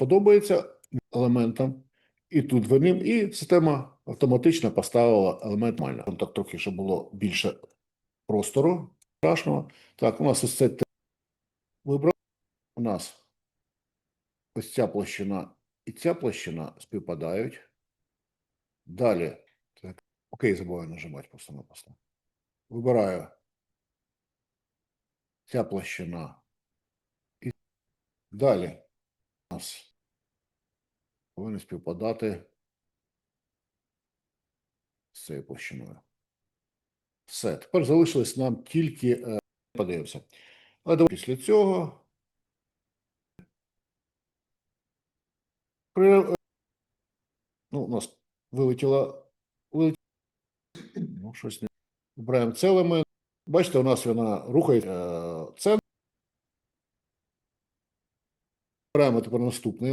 подобається елементам, і тут вони, і система автоматично поставила елемент мальна. Так трохи, щоб було більше простору страшного. Так, у нас ось це вибрав. У нас ось ця площина і ця площина співпадають. Далі. Так, окей, забуваю нажимати просто-напросто. Вибираю ця площина. І далі повинні співпадати з цією площиною. Все. Тепер залишилось нам тільки е, подивимося. Але давай після цього. При, е, ну, у нас вилетіла. вилетіла ну, щось не. Вибираємо цей елемент. Бачите, у нас вона рухається е, центр. Беремо тепер наступний